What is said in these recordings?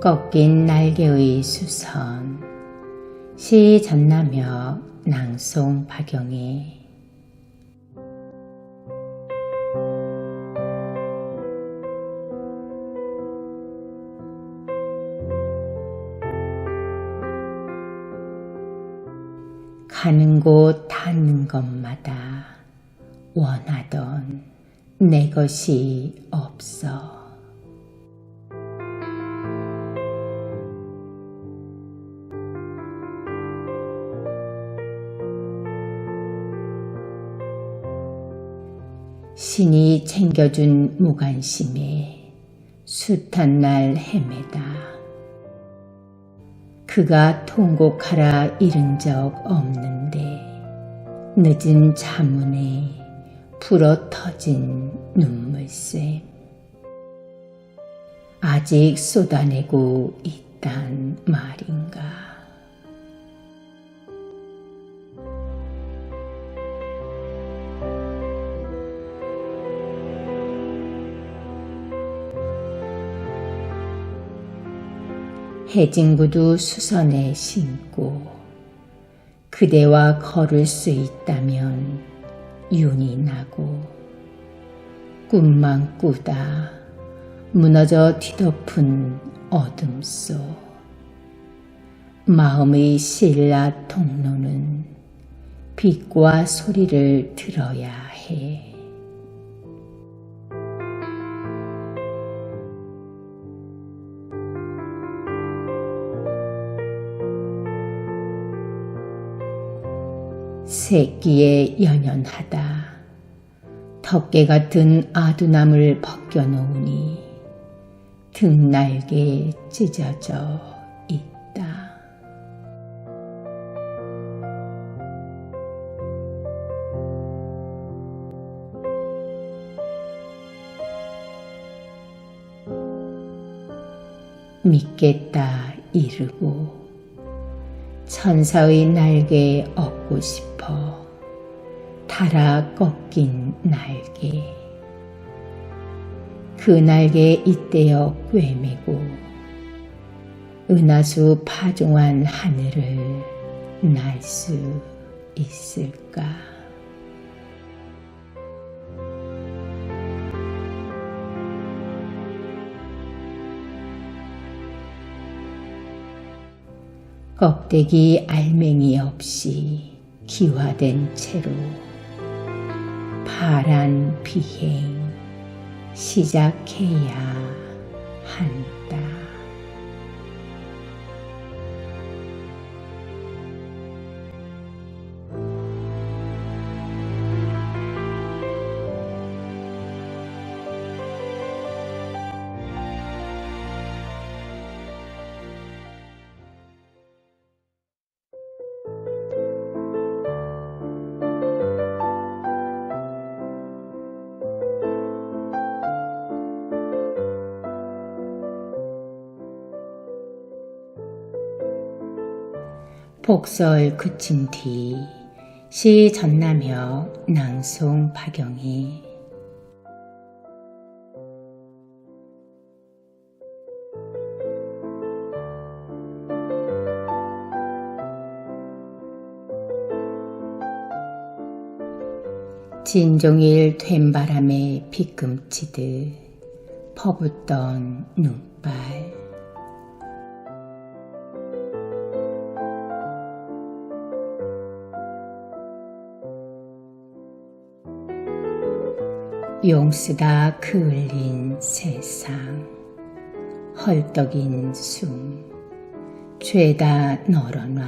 꺾인 날개의 수선 시 전나며 낭송 박영희 가는 곳 닿는 것마다 원하던 내 것이 없어. 신이 챙겨준 무관심에 숱한 날 헤매다. 그가 통곡하라 잃은 적 없는데 늦은 자문에 불어 터진 눈물샘 아직 쏟아내고 있단 말인가 해진 구두 수선에 신고 그대와 걸을 수 있다면 윤이 나고 꿈만 꾸다 무너져 뒤덮은 어둠 속 마음의 신라 통로는 빛과 소리를 들어야 해. 새끼에 연연하다. 덮개 같은 아두남을 벗겨놓으니 등날개 찢어져 있다. 믿겠다 이르고 천사의 날개에 업고 싶어 달아 꺾인 날개 그 날개에 잇대어 꿰매고 은하수 파종한 하늘을 날 수 있을까? 껍데기 알맹이 없이 기화된 채로 파란 비행 시작해야 한다. 복설 그친 뒤 시 전나며 낭송 박영희 진종일 된 바람에 빗금치듯 퍼붓던 눈발 용쓰다 그을린 세상. 헐떡인 숨 죄다 널어놔.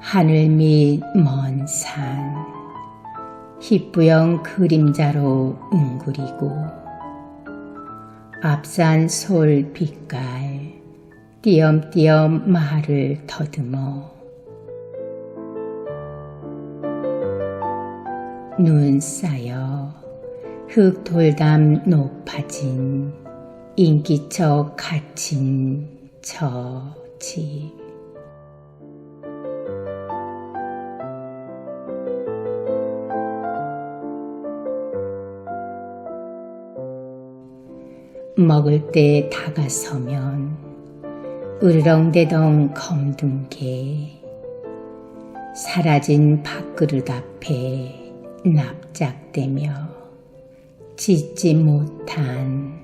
하늘 밑 먼 산 희뿌연 그림자로 웅그리고 앞산 솔 빛깔 띄엄띄엄 말을 더듬어 눈 쌓여 흙 돌담 높아진 인기척 갇힌 저 집. 먹을 때 다가서면 으르렁대던 검둥개. 사라진 밥그릇 앞에 납작대며 짓지 못한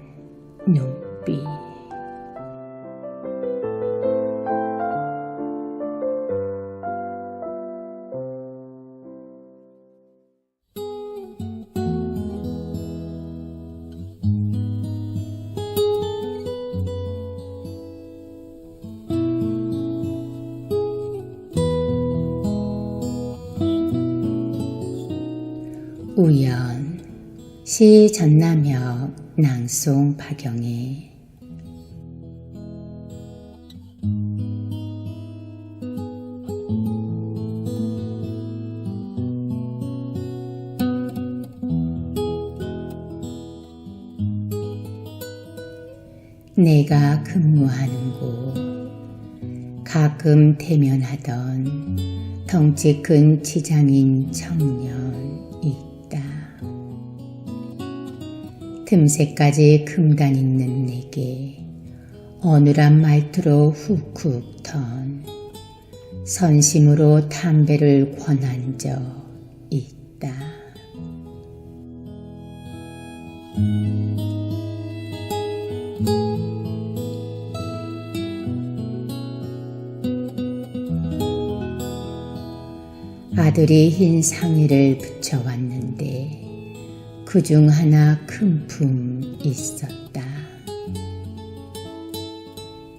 눈빛 시 전남역 낭송 박영애. 내가 근무하는 곳 가끔 대면하던 덩치 큰 지장인 청년 틈새까지 금단 있는 내게 어눌한 말투로 훅훅 턴 선심으로 담배를 권한 적 있다. 아들이 흰 상의를 붙여왔는데 그 중 하나 큰 품 있었다.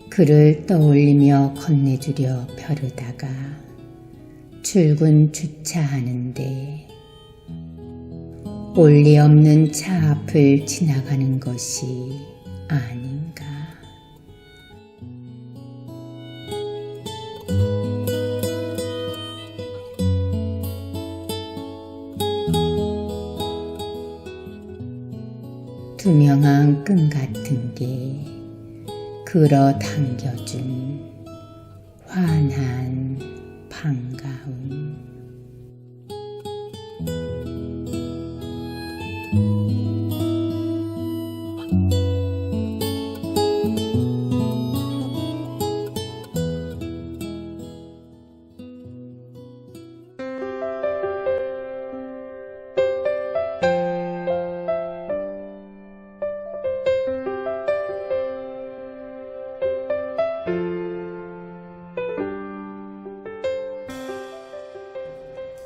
그를 떠올리며 건네주려 벼르다가 출근 주차하는데 올리 없는 차 앞을 지나가는 것이 아닌 투명한 끈 같은 게 끌어 당겨준 환한 반가움.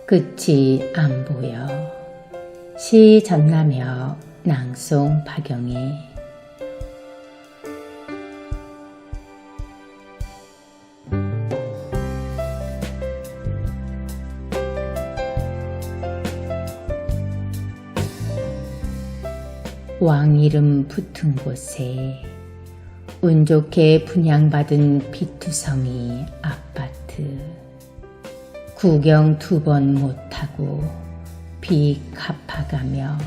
끝이 안 보여. 시 전나며 낭송 박영애 왕 이름 붙은 곳에 운 좋게 분양받은 비투성이 아파트 구경 두 번 못하고 빚 갚아가며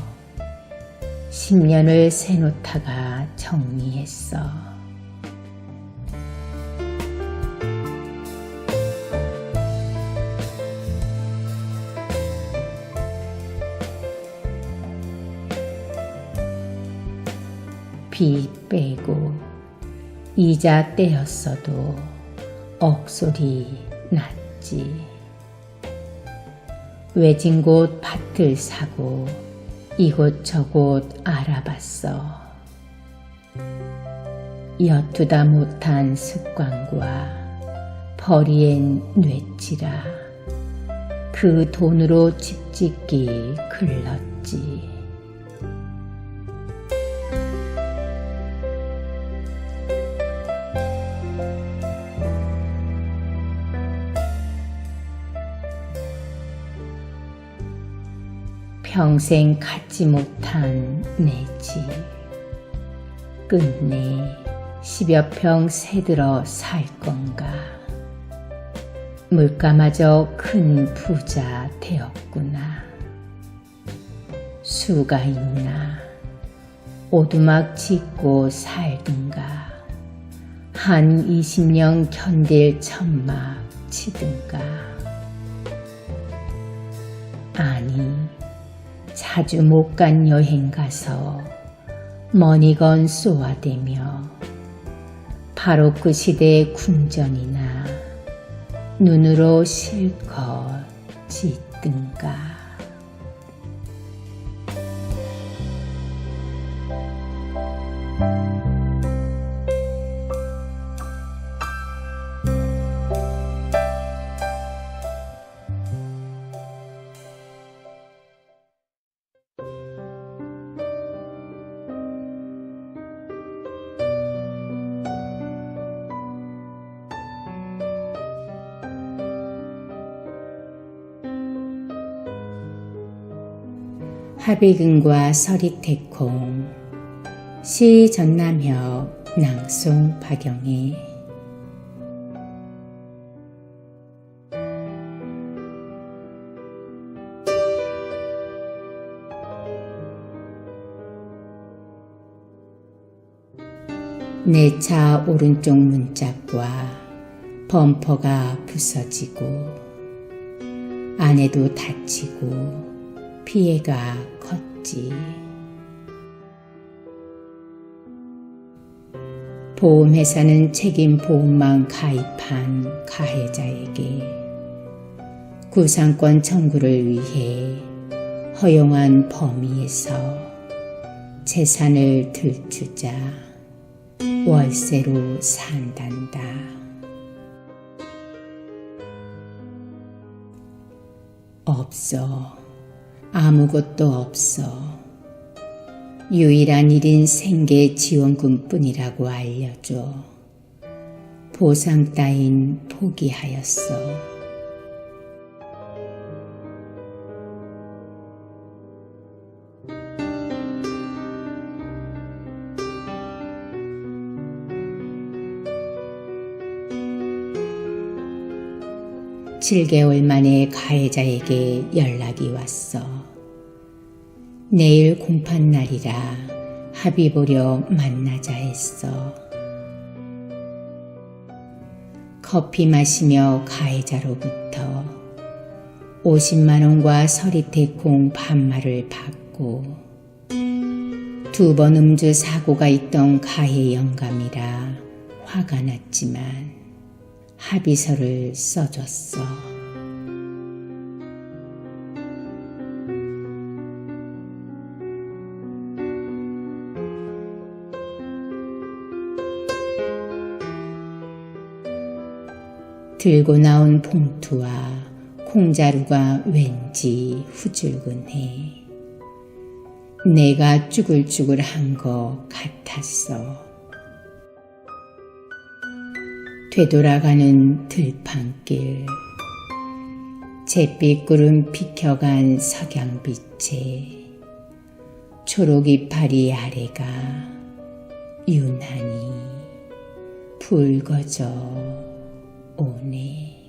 10년을 세놓다가 정리했어. 빚 빼고 이자 떼었어도 억소리 났지. 외진 곳 밭을 사고 이곳저곳 알아봤어. 엿두다 못한 습관과 벌이엔 뇌치라 그 돈으로 집 짓기 글렀지. 평생 갖지 못한 내 집. 끝내 십여 평 새들어 살 건가. 물가마저 큰 부자 되었구나. 수가 있나. 오두막 짓고 살든가. 한 20년 견딜 천막 치든가. 아니, 자주 못 간 여행 가서 머니건 쏘아대며 바로 그 시대의 궁전이나 눈으로 실컷 짓든가. 하비근과 서리태콩. 시 전남혁 낭송 박영희. 내 차 오른쪽 문짝과 범퍼가 부서지고 안에도 다치고 피해가 컸지. 보험회사는 책임 보험만 가입한 가해자에게 구상권 청구를 위해 허용한 범위에서 재산을 들추자 월세로 산단다. 없어. 아무것도 없어. 유일한 일인 생계 지원금 뿐이라고 알려줘. 보상 따윈 포기하였어. 칠개월 만에 가해자에게 연락이 왔어. 내일 공판 날이라 합의 보려 만나자 했어. 커피 마시며 가해자로부터 50만원과 서리태콩 반말을 받고 두 번 음주 사고가 있던 가해 영감이라 화가 났지만 합의서를 써줬어. 들고 나온 봉투와 콩자루가 왠지 후줄근해. 내가 쭈글쭈글한 것 같았어. 되돌아가는 들판길 잿빛 구름 비켜간 석양빛에 초록 이파리 아래가 유난히 붉어져 无你。